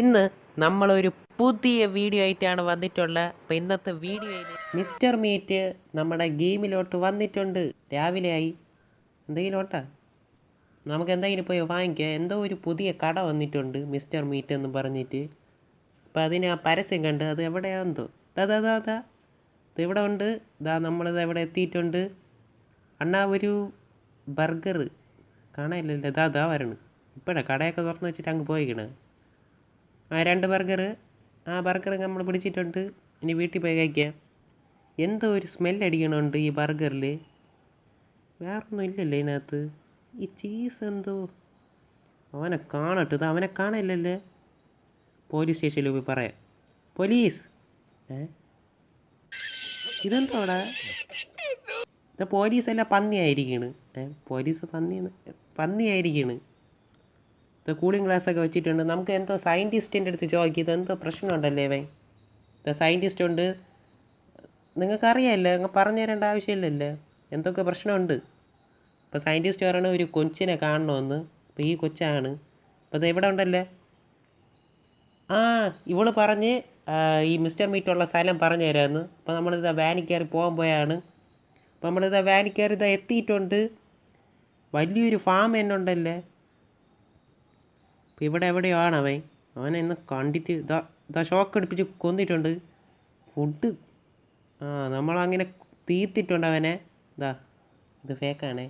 ഇന്ന് നമ്മളൊരു പുതിയ വീഡിയോ ആയിട്ടാണ് വന്നിട്ടുള്ളത് അപ്പോൾ ഇന്നത്തെ വീഡിയോയിൽ മിസ്റ്റർ മീറ്റ് നമ്മുടെ ഗെയിമിലോട്ട് വന്നിട്ടുണ്ട്. രാവിലെ ആയി എന്തെങ്കിലും ഓട്ടാ നമുക്ക് എന്തെങ്കിലും പോയി വാങ്ങിക്കാം. എന്തോ ഒരു പുതിയ കട വന്നിട്ടുണ്ട് മിസ്റ്റർ മീറ്റ് എന്ന് പറഞ്ഞിട്ട്. അപ്പോൾ അതിന് ആ പരസ്യം കണ്ട് അത് എവിടെയാണെന്തോ ദാ ദാ ദാ ദാ. ഇത് ഇവിടെ ഉണ്ട്. ഇതാ നമ്മളിത് എവിടെ എത്തിയിട്ടുണ്ട്. അണ്ണാ ഒരു ബർഗർ കാണാനില്ലല്ലോ. ഇതാ ഇതാ വരണം. ഇപ്പോഴാണ് കടയൊക്കെ തുറന്ന് വെച്ചിട്ട് അങ്ങ് പോയിക്കണേ. ആ രണ്ട് ബർഗർ ആ ബർഗർ നമ്മൾ പിടിച്ചിട്ടുണ്ട്. ഇനി വീട്ടിൽ പോയി കഴിക്കാം. എന്തോ ഒരു സ്മെല്ല് അടിക്കണുണ്ട് ഈ ബർഗറിൽ വേറൊന്നും ഇല്ലല്ലോ ഇതിനകത്ത്. ഈ ചീസ് എന്തോ. അവനെ കാണട്ടെ ഇത് അവനെ കാണില്ലല്ലേ? പോലീസ് സ്റ്റേഷനിൽ പോയി പറയാം. പോലീസ് ഏ? ഇതെന്തോടാ? ഇത് പോലീസല്ല പന്നിയായിരിക്കണ്. ഏ? പോലീസ് പന്നി പന്നിയായിരിക്കണ്. കൂളിംഗ് ഗ്ലാസ് ഒക്കെ വെച്ചിട്ടുണ്ട്. നമുക്ക് എന്തോ സയന്റിസ്റ്റിന്റെ അടുത്ത് ചോദിക്കും ഇതെന്തോ പ്രശ്നമുണ്ടല്ലേ വേ ഇത് സയന്റിസ്റ്റ് ഉണ്ട്. നിങ്ങൾക്കറിയാമല്ലോ അങ്ങ് പറഞ്ഞു തരേണ്ട ആവശ്യമില്ലല്ലോ? എന്തൊക്കെ പ്രശ്നമുണ്ട്? അപ്പോൾ സയന്റിസ്റ്റ് പറയണ ഒരു കൊച്ചിനെ കാണണമെന്ന് അപ്പോൾ ഈ കൊച്ചാണ്. അപ്പോൾ ഇത് എവിടെ ഉണ്ടല്ലേ? ആ ഇവൾ പറഞ്ഞ് ഈ മിസ്റ്റർ മീറ്റുള്ള സ്ഥലം പറഞ്ഞു തരാമെന്ന് അപ്പോൾ നമ്മളിത് വാനിൽ കയറി പോകാൻ പോയാണ്. അപ്പോൾ നമ്മളിത് വാനിൽ കയറി ഇതാ എത്തിയിട്ടുണ്ട്. വലിയൊരു ഫാം തന്നെ ഉണ്ടല്ലേ? അപ്പോൾ ഇവിടെ എവിടെയാണ് അവൻ. അവനെ ഇന്ന് കണ്ടിട്ട് ഇതാ ഇതാ ഷോക്ക് അടിപ്പിച്ച് കൊന്നിട്ടുണ്ട്. ഫുഡ് ആ നമ്മളങ്ങനെ തീർത്തിട്ടുണ്ട് അവനെ. ഇതാ ഇത് ഫേക്കാണേ